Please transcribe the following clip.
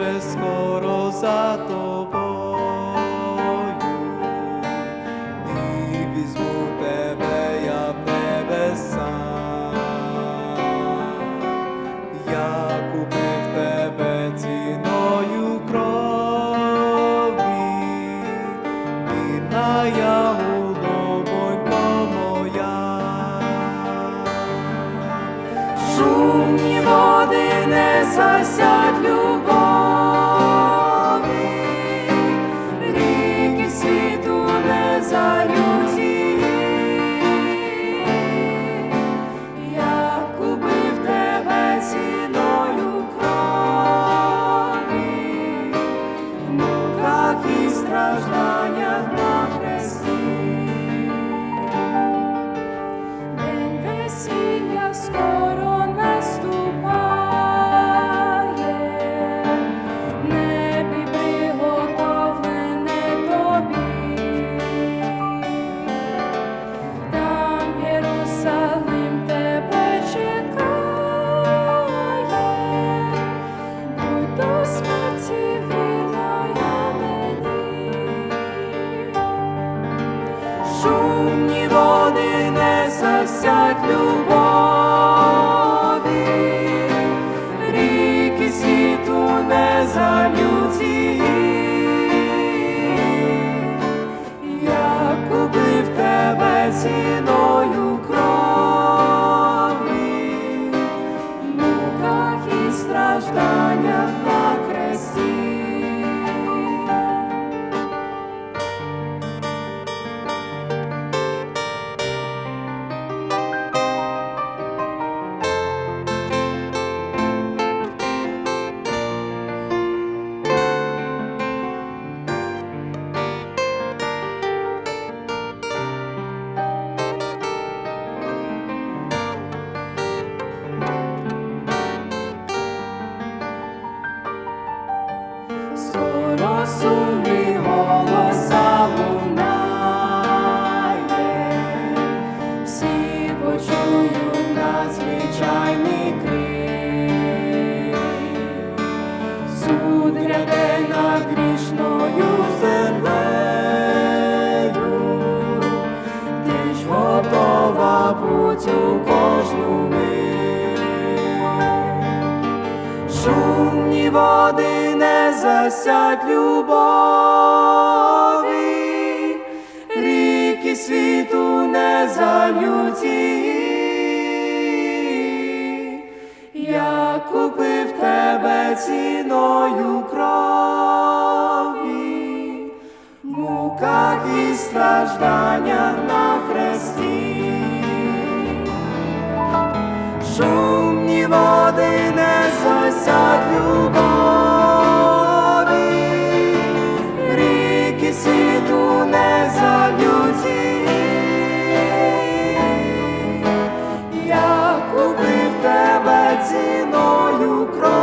вже скоро за тобою, і візьму тебе я в небеса. Я купив тебе ціною крові, вірна я голубонько моя. Шумні води не засять любові, Шумні води не засять любові, ріки світу не залють її. Скоро сумний голос залунає, всі почують надзвичайний крик. Суд гряде над грішною землею, ти ж готова будь у кожну Шумні води не засять любові, ріки світу не залють її. Я купив тебе ціною крові, муках і стражданнях на хресті. Шумні води світу не залють. Я купив тебе ціною крові,